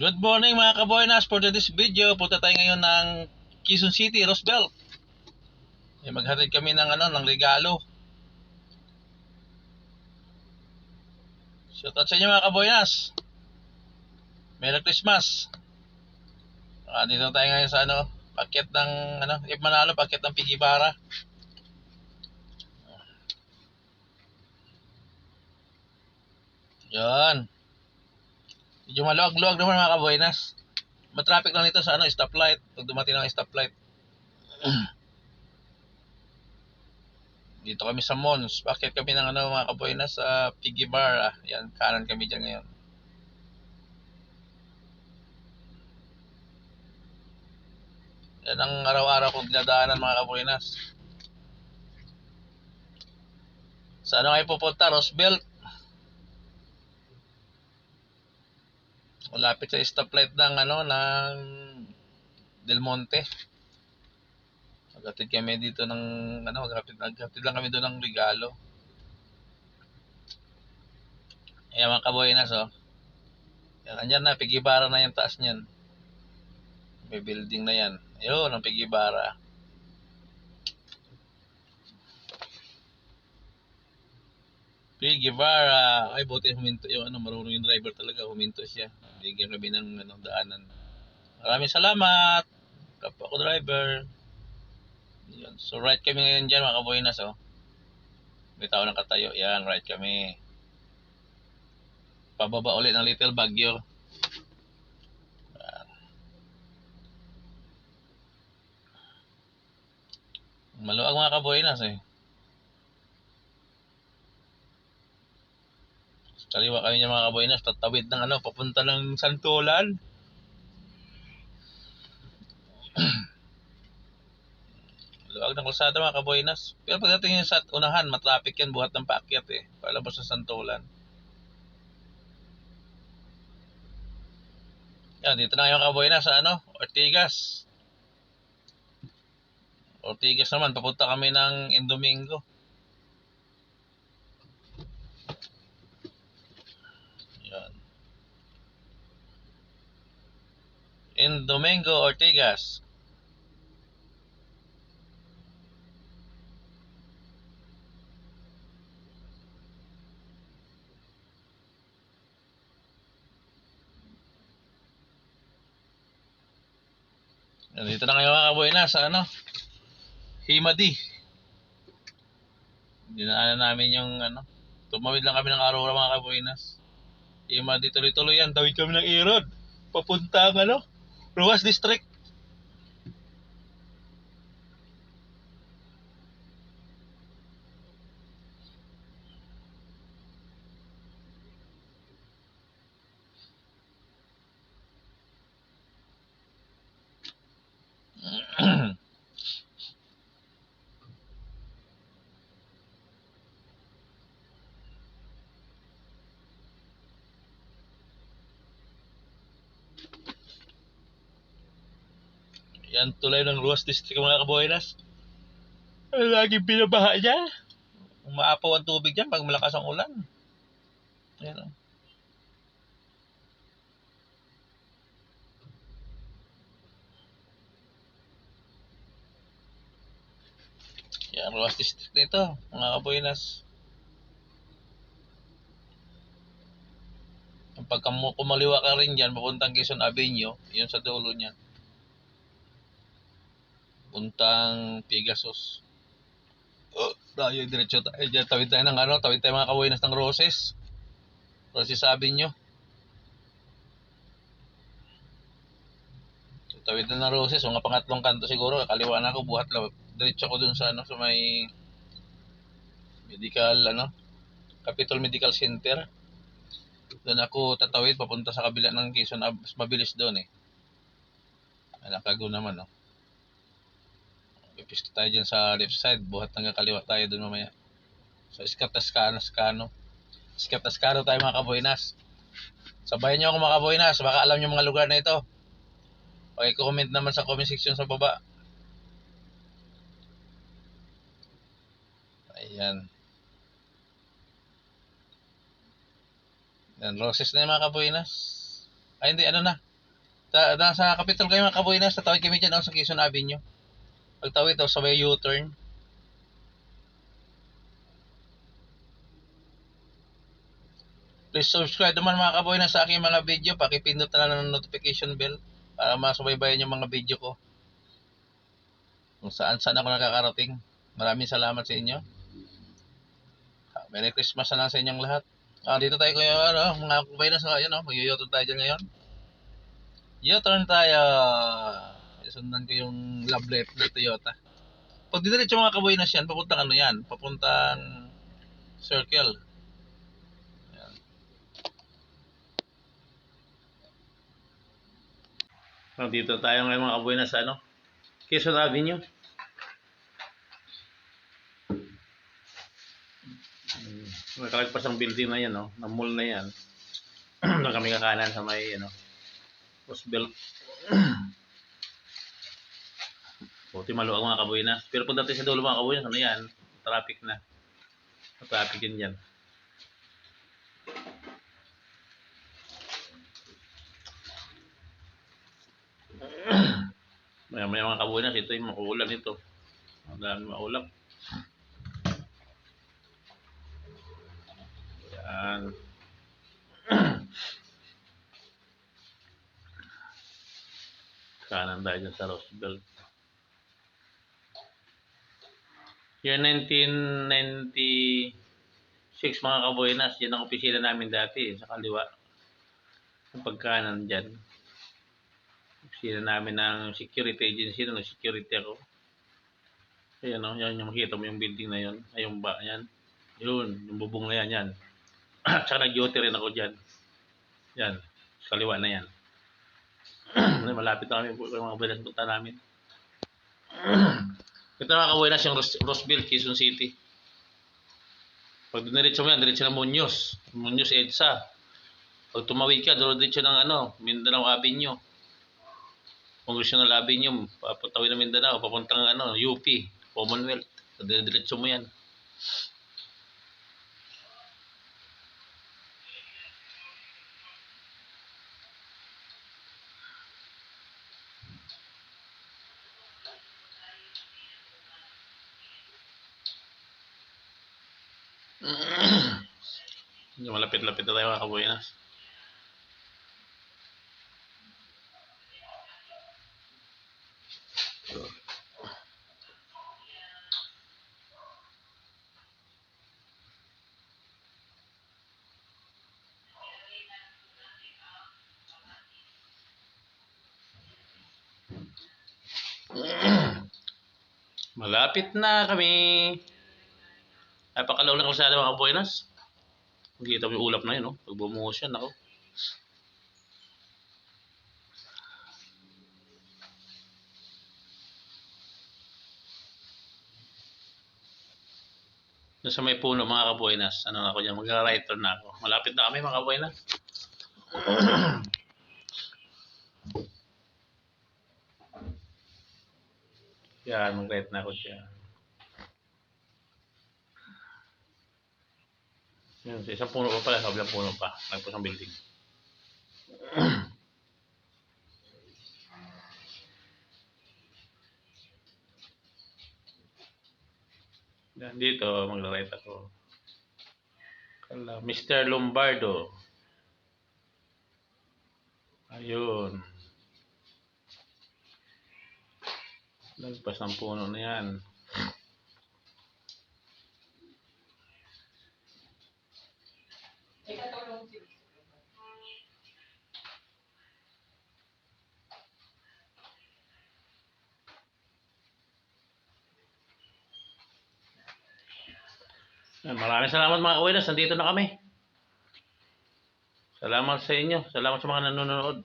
Good morning mga kaboynas. For this video, punta tayo ngayon ng Quezon City, Roosevelt. Eh, maghatid kami ng ano, ng regalo. Shout out sa inyo mga kaboynas. Merry Christmas. Ah, dito tayo ngayon sa ano, paket ng ano, if manalo, paket ng Pigibara. Yan. Medyo maluwag-luwag naman mga kaboynas. Matraffic lang nito sa ano, stoplight. Pag dumating ng stoplight. Dito kami sa Mons. Bakit kami ng ano mga kaboynas sa Piggy Bar. Ah. Yan, kanan kami dyan ngayon. Yan ang araw-araw kong dinadaanan mga kaboynas. Sa ano kayo pupunta? Roosevelt. Malapit sa stoplight ng ano ng Del Monte. Maghatid kami dito ng ano, maghatid, maghatid lang kami doon ng regalo. Ayan mga kaboynas oh. Yan, andyan na, pigibara na yung taas niyan. May building na yan. Ayun, ang pigibara. P. Guevara. Ay, buti huminto yung ano, marunong yung driver talaga. Huminto siya. Bigyan kami ng ano, daanan. Maraming salamat. Kapwa ko driver. Yan. So, right kami ngayon dyan, mga kaboynas, oh. May tao ng katayo. Yan, right kami. Pababa ulit ng Little Baguio. Yan. Maluwag mga kaboynas, eh. Kaliwa kami niya mga kaboynas, tatawid ng ano, papunta ng Santolan. Luwag ng kalsada mga kaboynas. Pero pagdating sa unahan, matraffic yan, buhat ng paakyat eh. Palabas sa Santolan. Yan, dito na yung kaboynas sa ano, Ortigas. Ortigas naman, papunta kami ng Indomingo. Yan. In Domingo Ortigas. Nandito na kayo mga kaboy na sa ano? Himadi. Dinaanan namin yung ano. Tumawid lang kami ng araw mga kaboynas. Himadi tuloy-tuloy yan. Tawid kami ng Irod. Papunta ang ano? Ruas District. Yan tulay ng Ruas District mga kaboynas. Laging binabaha niya. Umaapaw ang tubig dyan pag malakas ang ulan. Ayan o. Yan, Ruas District nito, mga kaboynas. Pag kumaliwa ka rin dyan, papuntang Quezon Avenue, yun sa dulo niya puntang Pegasus. Oh, tayo diretso tayo dyan. Tawid tayo ng ano, tawid tayo mga kawayinas ng Roses. Roses sabi nyo. Tawid na ng Roses, mga pangatlong kanto siguro, kaliwa na ako, buhat lang. Diretso ko dun sa ano, sa may medical, ano, Capitol Medical Center. Doon ako tatawid, papunta sa kabila ng Quezon, mas mabilis doon eh. Nakago naman, no. Pipisto tayo dyan sa left side. Buhat hanggang kaliwa tayo dun mamaya. So, Iskat Tascano, Tascano. Iskat Tascano tayo mga kaboynas. Sabayan nyo ako mga kaboynas. Baka alam nyo mga lugar na ito. Paki-comment naman sa comment section sa baba. Ayan. Yan, roses na yung mga kaboynas. Ay, hindi, ano na. Ta nasa Capitol kayo mga kabuinas, tatawid kami dyan oh, sa Quezon Avenue. Pagtawid daw, sa may U-turn. Please subscribe naman mga kabuinas sa aking mga video. Pakipindot na lang ng notification bell para masubaybayan yung mga video ko. Kung saan saan ako nakakarating. Maraming salamat sa inyo. Ah, Merry Christmas na lang sa inyong lahat. Ah, dito tayo kayo, ano, mga kabuinas, ayun, oh, mag-u-turn tayo dyan ngayon. U-turn tayo. Sundan ko yung love na Toyota. Pag didiretso mga kabuinas yan, papuntang ano yan? Papuntang circle. Ayan. Nandito tayo ngayon mga kabuinas sa ano? Quezon Avenue. Hmm, Nakalagpas ang building na yan, no? Na mall na yan. na kami kakanan sa may, ano, Roosevelt. Buti maluwag mga kabuinas. Pero pagdating sa dulo mga kabuinas, ano yan? Traffic na. Traffic yun yan. May, may mga kabuinas, ito yung makuulan ito. Ang dami maulap. Yan. Kanan tayo sa Roosevelt. Year 1996 mga kabuenas, yan ang opisina namin dati sa kaliwa. Ang pagkanan dyan. Opisina namin ng security agency, nung security ako. Ayan o, yan yung makita mo yung building na yun. Ay, yung ba, yan. Yun, yung bubong na yan, yan. Tsaka nag-duty rin ako dyan. Yan, sa kaliwa na yan. Malapit na kami po yung mga kabuenas punta namin. Ito mga kabuenas yung Ros- Roseville, Quezon City. Pag diniretso mo yan, diretso ng Muñoz. Muñoz EDSA. Pag tumawid ka, diretso ng ano, Mindanao Avenue. Congressional Avenue, papatawid ng Mindanao, papuntang ano, UP, Commonwealth. So, diretso mo yan. Yung malapit-lapit na tayo mga kabuenas. Malapit na kami. Napakalaw ng kalsada mga kabuenas. Makikita mo yung ulap na yun, no? Pag bumuhos yan, ako. Doon sa may puno, mga kabuenas. Ano na ako dyan? Magra-right turn na ako. Malapit na kami, mga kabuenas. Yan, mag-right na ako dyan. Yun, sa isang puno pa pala, sa kabilang puno pa. Nagpos ang building. Yan, dito, magla-right ako. Kala, Mr. Lombardo. Ayun. Lagpas ng puno na. Yan, Maraming salamat mga kawilas. Nandito na kami. Salamat sa inyo. Salamat sa mga nanonood.